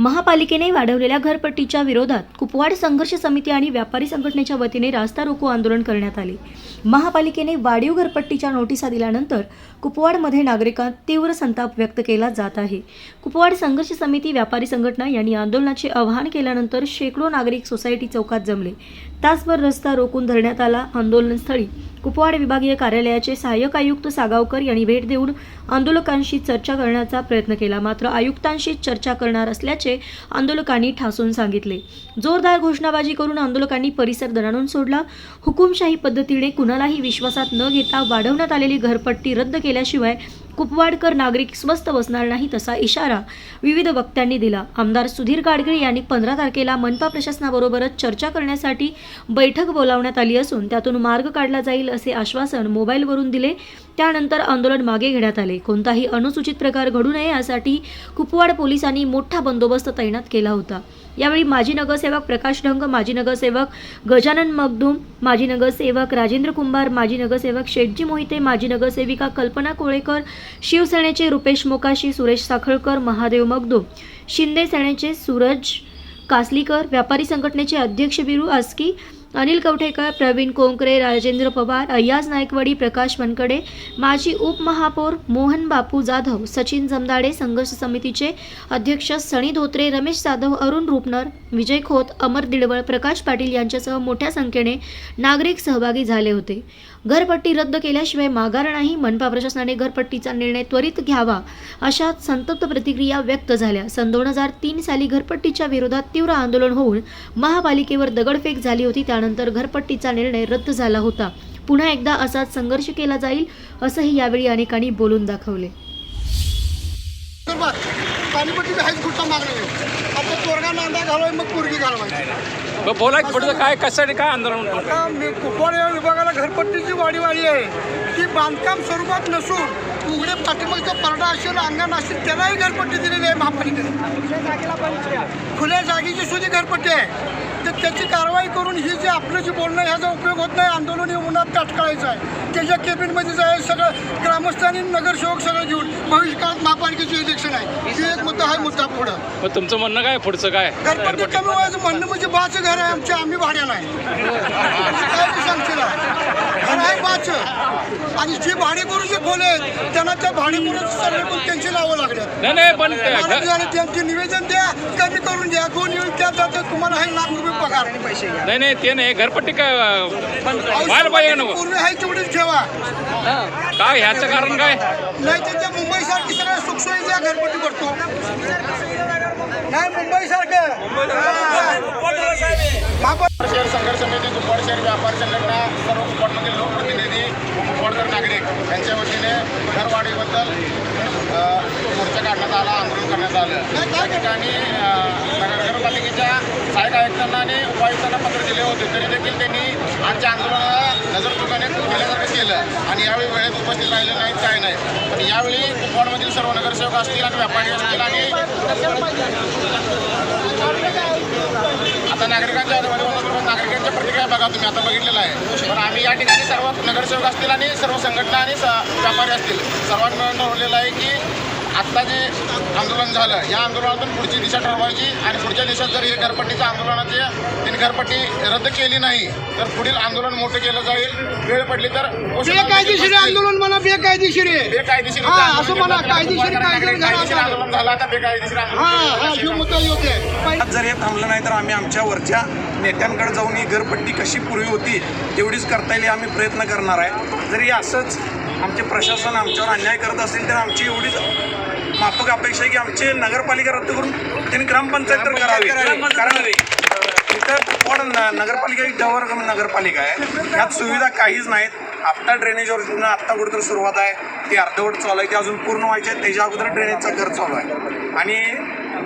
महापालिकेने वाढवलेल्या घरपट्टीच्या विरोधात कुपवाड संघर्ष समिती आणि व्यापारी संघटनेच्या वतीने रास्ता रोको आंदोलन करण्यात आले. महापालिकेने वाढीव घरपट्टीच्या नोटिसा दिल्यानंतर कुपवाडमध्ये नागरिकांत तीव्र संताप व्यक्त केला जात आहे. कुपवाड संघर्ष समिती व्यापारी संघटना यांनी आंदोलनाचे आवाहन केल्यानंतर शेकडो नागरिक सोसायटी चौकात जमले. तासभर रस्ता रोखून धरण्यात आला. आंदोलनस्थळी कुपवाड विभागीय कार्यालयाचे सहाय्यक आयुक्त सागावकर यांनी भेट देऊन आंदोलकांशी चर्चा करण्याचा प्रयत्न केला. मात्र आयुक्तांशी चर्चा करणार असल्याचे आंदोलकांनी ठासून सांगितले. जोरदार घोषणाबाजी करून आंदोलकांनी परिसर दणाणून सोडला. हुकुमशाही पद्धतीने कुणालाही विश्वासात न घेता वाढवण्यात आलेली घरपट्टी रद्द केल्याशिवाय कुपवाडकर नागरिक स्वस्त बसणार नाही तसा इशारा विविध वक्त्यांनी दिला. आमदार सुधीर गाडगीळ यांनी पंधरा तारखेला मनपा प्रशासनाबरोबरच चर्चा करण्यासाठी बैठक बोलावण्यात आली असून त्यातून मार्ग काढला जाईल असे आश्वासन मोबाईलवरून दिले. त्यानंतर आंदोलन मागे घेण्यात आले. कोणताही अनुसूचित प्रकार घडू नये यासाठी कुपवाड पोलिसांनी मोठा बंदोबस्त तैनात केला होता. यावेळी माजी नगरसेवक प्रकाश ढंग माजी नगरसेवक गजानन मगदूम माजी नगरसेवक राजेंद्र कुंभार माजी नगरसेवक शेटजी मोहिते माजी नगरसेविका कल्पना कोळेकर शिवसेनेचे रुपेश मोकाशी सुरेश साखळकर महादेव मगदूम शिंदे सेनेचे सूरज कासलीकर व्यापारी संघटनेचे अध्यक्ष बिरू आस्की अनिल कवठेकर प्रवीण कोंकरे राजेंद्र पवार अय्याज नायकवाडी प्रकाश वनकडे माजी उपमहापौर मोहन बापू जाधव सचिन जमदाडे संघर्ष समितीचे अध्यक्ष सणी धोत्रे रमेश जाधव अरुण रुपनर विजय खोत अमर दिडवळ प्रकाश पाटील यांच्यासह मोठ्या संख्येने नागरिक सहभागी झाले होते. घरपट्टी रद्द केल्याशिवाय माघार नाही मनपा प्रशासनाने घरपट्टीचा निर्णय त्वरित घ्यावा अशा संतप्त प्रतिक्रिया व्यक्त झाल्या. सन दोन हजार तीन साली घरपट्टीच्या विरोधात तीव्र आंदोलन होऊन महापालिकेवर दगडफेक झाली होती त्या त्यानंतर घरपट्टीचा निर्णय रद्द झाला होता. पुन्हा एकदा असाच संघर्ष केला जाईल असंही यावेळी अनेकांनी बोलून दाखवले. बरोबर पाणीपट्टी हायच कुठचा मागणं आहे. आता तोरगा नांदा घालवाय मग पोरगी घालवायची मग बोला की पुढचं काय कशासाठी काय आंदोलन? आता मी कुपवाड या विभागाला घरपट्टीची वाढी वाढली आहे. ती बांधकाम स्वरूपात नसून उघडे पाठीमागचा परडा असेल अंगण असेल त्यालाही घरपट्टी दिलेली आहे महापालिकेने. खुल्या जागेची सुद्धा घरपट्टी आहे. तर त्याची कारवाई करून ही जे आपलं जे बोलणं आहे, ह्याचा उपयोग होत नाही. आंदोलन हे उन्हात ताटकाळायचं आहे. त्याच्या केबिनमध्ये जाय सगळं ग्रामस्थांनी नगरसेवक सगळं घेऊन भविष्यकाळात महापालिकेचे इलेक्शन आहे. ही एक मुद्दा हा मुद्दा पुढं. तुमचं म्हणणं काय पुढचं काय? घरपट्टी कमी व्हायचं म्हणणं म्हणजे बाचं घर आहे आमच्या आम्ही भाड्याला आहे काय ते सांगशील? घर आहे बाचं. आणि जे भाडेकरू जे आहेत त्यांना त्या भाडेकरूच सर्व त्यांची नावं लागल्यात नाही पण त्यांचे निवेदन द्या कमी करून द्या. दोन येऊन त्या जातात तुम्हाला आहे लाख रुपये पगार. पैसे नाही नाही ते नाही. घरपट्टी काय व्हायला पाहिजे नको. पूर्वी आहे तेवढीच ठेवा. काय ह्याचं कारण काय? नाही तर त्या मुंबईसारखी सगळ्या सुखसोयी घरपट्टी करतो. नाही मुंबईसारखं. महापौर शहर संघर्ष समिती कुपवाड शहर व्यापार संघटना सर्व कुपवाडमधील लोकप्रतिनिधी कुपवाडकर नागरिक यांच्या वतीने घरवाढीबद्दल मोर्चा काढण्यात आला आंदोलन करण्यात आलं. त्या ठिकाणी नगरपालिकेच्या सहाय्यक आयुक्तांना आणि उपायुक्तांना पत्र दिले होते. तरी देखील त्यांनी आमच्या आंदोलनाला नजरचुकाने केल्यासारखं केलं. आणि यावेळी वेळेत उपस्थित राहिले नाहीत काय नाही. पण यावेळी कुपवाडमधील सर्व नगरसेवक असतील आणि व्यापारी असतील आणि आता नागरिकांच्या नागरिकांच्या प्रतिक्रिया बघा तुम्ही. आता बघितलेलं आहे. पण आम्ही या ठिकाणी सर्व नगरसेवक असतील आणि सर्व संघटना आणि व्यापारी असतील. सर्वांना मिळून ठरवलेलं आहे की आत्ता जे आंदोलन झालं या आंदोलनातून पुढची दिशा ठरवायची आणि पुढच्या दिशेत जर हे घरपट्टीच्या आंदोलनाची त्यांनी घरपट्टी रद्द केली नाही तर पुढील आंदोलन मोठं केलं जाईल. वेळ पडली तर बेकायदेशीर आंदोलन म्हणा बेकायदेशीर हा, असं म्हणा. कायदेशीर नागरिक- कायदेशीर कायदेशीर आंदोलन. झालं आता बेकायदेशीर हा आंदोलन हा जर हे थांबलं नाही तर आम्ही आमच्या वरच्या नेत्यांकडे जाऊन ही घरपट्टी कशी पूर्वी होती तेवढीच करता येईल आम्ही प्रयत्न करणार आहे. जरी असंच आमचे प्रशासन आमच्यावर अन्याय करत असेल तर आमची एवढीच माफक अपेक्षा आहे की आमची नगरपालिका रद्द करून त्यांनी ग्रामपंचायत तर करावी. कारण इथं कोण न- नगरपालिका ही जवळ नगरपालिका आहे. यात सुविधा काहीच नाहीत. आत्ता ड्रेनेजवर आत्ता कुठेतरी सुरुवात आहे. ती अर्धवट चालू आहे ती अजून पूर्ण व्हायची आहे. त्याच्या अगोदर ड्रेनेजचा घर चालू आहे. आणि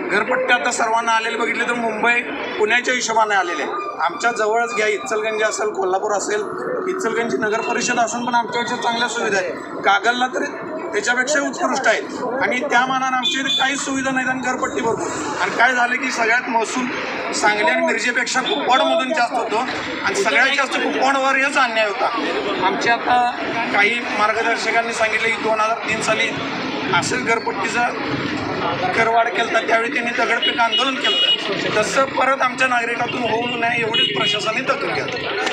घरपट्टी आता सर्वांना आलेले बघितले तर मुंबई पुण्याच्या हिशोबाने आलेले आहे. आमच्या जवळच घ्या इचलगंजी असेल कोल्हापूर असेल इचलगंजी नगर परिषद असून पण आमच्यापेक्षा चांगल्या सुविधा आहेत. कागलला तरी त्याच्यापेक्षा उत्कृष्ट आहेत. आणि त्या मानानं आमच्या इथे काहीच सुविधा नाहीत आणि घरपट्टी भरपूर. आणि काय झालं की सगळ्यात महसूल सांगली आणि मिरजेपेक्षा कुपवाडमधून जास्त होतो. आणि सगळ्यात जास्त कुपवाडवर हेच अन्याय होता. आमच्या आता काही मार्गदर्शकांनी सांगितलं की दोन हजार तीन साली असेच घरपट्टीचा करवाढ तर त्यावेळी त्यांनी दगडपीक आंदोलन केलं तसं परत आमच्या नागरिकातून होऊ नये एवढीच प्रशासनाने दखल घेतली.